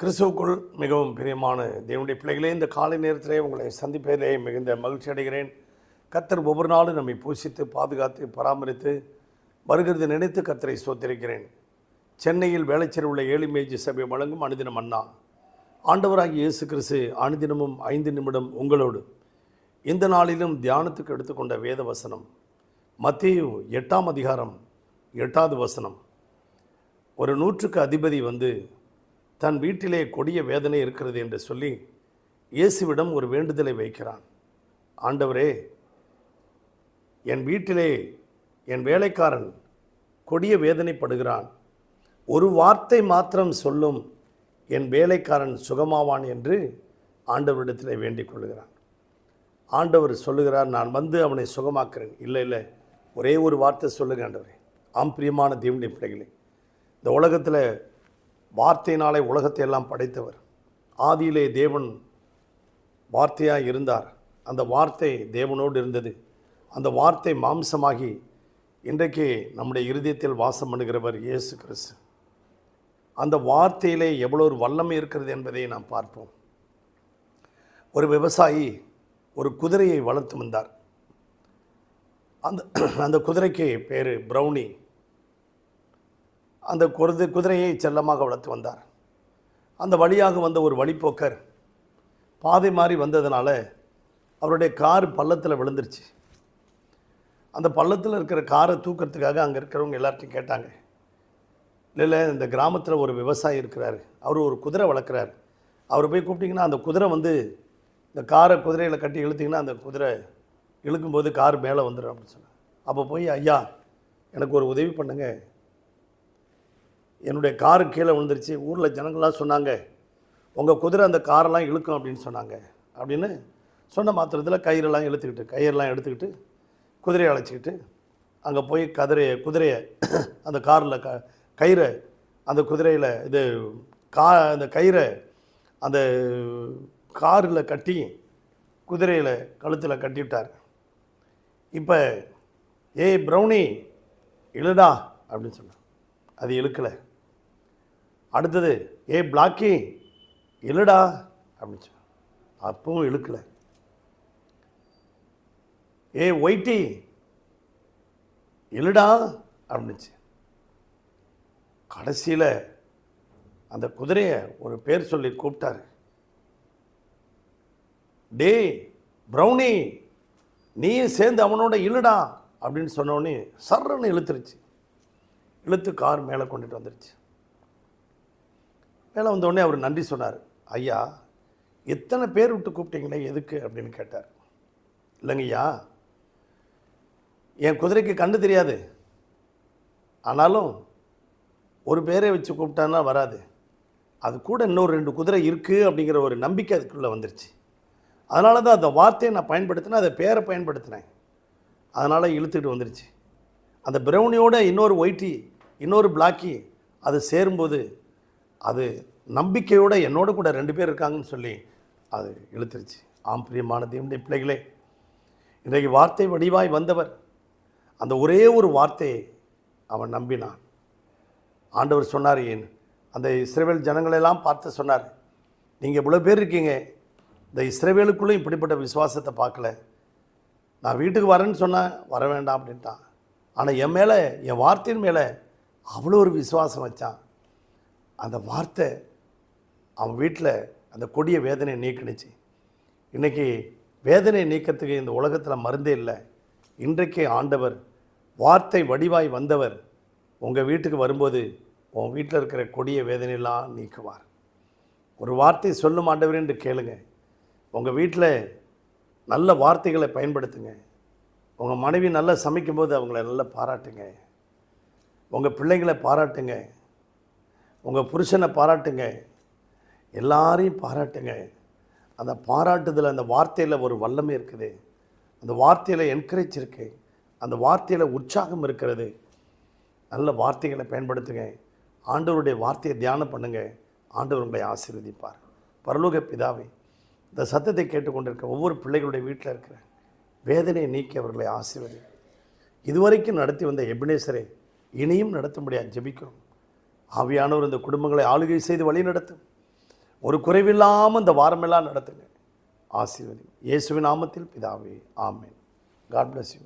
கிறிஸ்துவுக்குள் மிகவும் பிரியமான தேவனுடைய பிள்ளைகளே இந்த காலை நேரத்திலே உங்களை சந்திப்பதிலே மிகுந்த மகிழ்ச்சி அடைகிறேன். கத்தர் ஒவ்வொரு நாளும் நம்மை பூசித்து பாதுகாத்து பராமரித்து வருகிறது நினைத்து கத்தரை சோத்திருக்கிறேன் சென்னையில் வேலைச்சேரி உள்ள ஏழு மேஜி சபை வழங்கும் அனுதினம் அண்ணா. ஆண்டவராகிய இயேசு கிறிஸ்து அனுதினமும் ஐந்து நிமிடம் உங்களோடு இந்த நாளிலும் தியானத்துக்கு எடுத்துக்கொண்ட வேத வசனம் மத்திய எட்டாம் அதிகாரம் எட்டாவது வசனம். ஒரு நூற்றுக்கு அதிபதி வந்து தன் வீட்டிலே கொடிய வேதனை இருக்கிறது என்று சொல்லி இயேசுவிடம் ஒரு வேண்டுதலை வைக்கிறான். ஆண்டவரே என் வீட்டிலே என் வேலைக்காரன் கொடிய வேதனைப்படுகிறான். ஒரு வார்த்தை மாத்திரம் சொல்லும் என் வேலைக்காரன் சுகமாவான் என்று ஆண்டவரிடத்திலே வேண்டிக் கொள்கிறான் ஆண்டவர் சொல்லுகிறார் நான் வந்து அவனை சுகமாக்குறேன். இல்லை இல்லை ஒரே ஒரு வார்த்தை சொல்லுங்க ஆண்டவரே. ஆம் பிரியமான தேவனுடைய பிள்ளைகளே இந்த உலகத்தில் வார்த்தையினாலே உலகத்தை எல்லாம் படைத்தவர். ஆதியிலே தேவன் வார்த்தையாக இருந்தார். அந்த வார்த்தை தேவனோடு இருந்தது. அந்த வார்த்தை மாம்சமாகி இன்றைக்கு நம்முடைய இருதயத்தில் வாசம் பண்ணுகிறவர் இயேசு கிறிஸ்து. அந்த வார்த்தையிலே எவ்வளோ ஒரு வல்லமை இருக்கிறது என்பதை நாம் பார்ப்போம். ஒரு விவசாயி ஒரு குதிரையை வளர்த்து வந்தார். அந்த அந்த குதிரைக்கு பேர் ப்ரௌனி. அந்த குருது குதிரையை செல்லமாக வளர்த்து வந்தார். அந்த வழியாக வந்த ஒரு வழிப்போக்கர் பாதை மாறி வந்ததுனால அவருடைய கார் பள்ளத்தில் விழுந்துருச்சு. அந்த பள்ளத்தில் இருக்கிற காரை தூக்கிறதுக்காக அங்கே இருக்கிறவங்க எல்லார்ட்டையும் கேட்டாங்க. இல்லை இல்லை இந்த கிராமத்தில் ஒரு விவசாயி இருக்கிறார். அவர் ஒரு குதிரை வளர்க்குறாரு. அவர் போய் கூப்பிட்டிங்கன்னா அந்த குதிரை வந்து இந்த காரை குதிரையில் கட்டி இழுத்திங்கன்னா அந்த குதிரை இழுக்கும்போது கார் மேலே வந்துடும் அப்படின்னு சொன்னாங்க அப்போ போய் ஐயா எனக்கு ஒரு உதவி பண்ணுங்கள் என்னுடைய காரு கீழே விழுந்துருச்சு ஊரில் ஜனங்கள்லாம் சொன்னாங்க உங்கள் குதிரை அந்த காரெல்லாம் இழுக்கும் அப்படின்னு சொன்னாங்க. அப்படின்னு சொன்ன மாத்திரத்தில் கயிறெல்லாம் இழுத்துக்கிட்டு கயிறெல்லாம் எடுத்துக்கிட்டு குதிரையை அழைச்சிக்கிட்டு அங்கே போய் கதிரையை குதிரையை அந்த காரில் க கயிறை அந்த குதிரையில் இது கா அந்த கயிறை அந்த காரில் கட்டி குதிரையில் கழுத்தில் கட்டிவிட்டார். இப்போ ஏய் ப்ரௌனி இழுடா அப்படின்னு சொன்னார். அது இழுக்கலை. அடுத்தது ஏ பிளாக்கி இல்லைடா அப்படின்னு அப்பவும் இழுக்கலை. ஏ ஒயிட்டி இல்லைடா அப்படின்னுச்சு கடைசியில் அந்த குதிரையை ஒரு பேர் சொல்லி கூப்பிட்டாரு. டே ப்ரௌனி நீயும் சேர்ந்து அவனோட இழுடா அப்படின்னு சொன்னோடனே சர்றன்னு இழுத்துருச்சு. இழுத்து கார் மேலே கொண்டுட்டு வந்துருச்சு. மேலே வந்தோடனே அவர் நன்றி சொன்னார். ஐயா எத்தனை பேர் விட்டு கூப்பிட்டீங்களே எதுக்கு? அப்படின்னு கேட்டார். இல்லைங்கய்யா என் குதிரைக்கு கண்டு தெரியாது. ஆனாலும் ஒரு பேரை வச்சு கூப்பிட்டான்னா வராது. அது கூட இன்னொரு ரெண்டு குதிரை இருக்குது அப்படிங்கிற ஒரு நம்பிக்கை அதுக்குள்ளே வந்துருச்சு. அதனால தான் அந்த வார்த்தையை நான் பயன்படுத்தினேன் அதை பேரை பயன்படுத்தினேன். அதனால் இழுத்துக்கிட்டு வந்துருச்சு. அந்த ப்ரௌனியோட இன்னொரு ஒயிட்டி இன்னொரு பிளாக்கி அது சேரும்போது அது நம்பிக்கையோடு என்னோட கூட ரெண்டு பேர் இருக்காங்கன்னு சொல்லி அது இழுத்துருச்சு. ஆம் பிரியமான தேவனுடைய பிள்ளைகளே இன்றைக்கு வார்த்தை வடிவாய் வந்தவர் அந்த ஒரே ஒரு வார்த்தையை அவன் நம்பினான். ஆண்டவர் சொன்னார் ஏன் அந்த இஸ்ரேவேல் ஜனங்களெல்லாம் பார்த்து சொன்னார் நீங்கள் இவ்வளோ பேர் இருக்கீங்க இந்த இஸ்ரேவேலுக்குள்ளே இப்படிப்பட்ட விசுவாசத்தை பார்க்கல. நான் வீட்டுக்கு வரேன்னு சொன்னேன் வர வேண்டாம் அப்படின்ட்டான். ஆனால் என் மேலே என் வார்த்தையின் மேலே அவ்வளோ ஒரு விசுவாசம் வச்சான். அந்த வார்த்தை அவன் வீட்டில் அந்த கொடிய வேதனையை நீக்கினுச்சு. இன்றைக்கி வேதனை நீக்கத்துக்கு இந்த உலகத்தில் மருந்தே இல்லை. இன்றைக்கே ஆண்டவர் வார்த்தை வடிவாய் வந்தவர் உங்கள் வீட்டுக்கு வரும்போது உன் வீட்டில் இருக்கிற கொடிய வேதனையெல்லாம் நீக்குவார். ஒரு வார்த்தை சொல்லும் ஆண்டவர் என்று கேளுங்க. உங்கள் வீட்டில் நல்ல வார்த்தைகளை பயன்படுத்துங்க. உங்கள் மனைவி நல்லா சமைக்கும்போது அவங்கள நல்லா பாராட்டுங்க. உங்கள் பிள்ளைங்களை பாராட்டுங்க. உங்கள் புருஷனை பாராட்டுங்க. எல்லாரையும் பாராட்டுங்க. அந்த பாராட்டுதல் அந்த வார்த்தையில் ஒரு வல்லமை இருக்குது. அந்த வார்த்தையில் என்கரேஜ் இருக்கு. அந்த வார்த்தையில் உற்சாகம் இருக்கிறது. நல்ல வார்த்தைகளை பயன்படுத்துங்க. ஆண்டவருடைய வார்த்தையை தியானம் பண்ணுங்கள் ஆண்டவர் உங்களை ஆசீர்வதிப்பார். பரலோக பிதாவை இந்த சத்தத்தை கேட்டுக்கொண்டிருக்க ஒவ்வொரு பிள்ளைகளுடைய வீட்டில் இருக்கிற வேதனையை நீக்கி அவர்களை ஆசீர்வதி. இதுவரைக்கும் நடத்தி வந்த எபினேசரை இனியும் நடத்தும்படியாக ஜெபிக்கிறோம். ஆவியானவர் இந்த குடும்பங்களை ஆளுகை செய்து வழி நடத்தும். ஒரு குறைவில்லாமல் இந்த வாரமெல்லாம் நடத்துங்க. ஆசீர்வதி இயேசுவின் நாமத்தில் பிதாவே ஆமேன். God bless you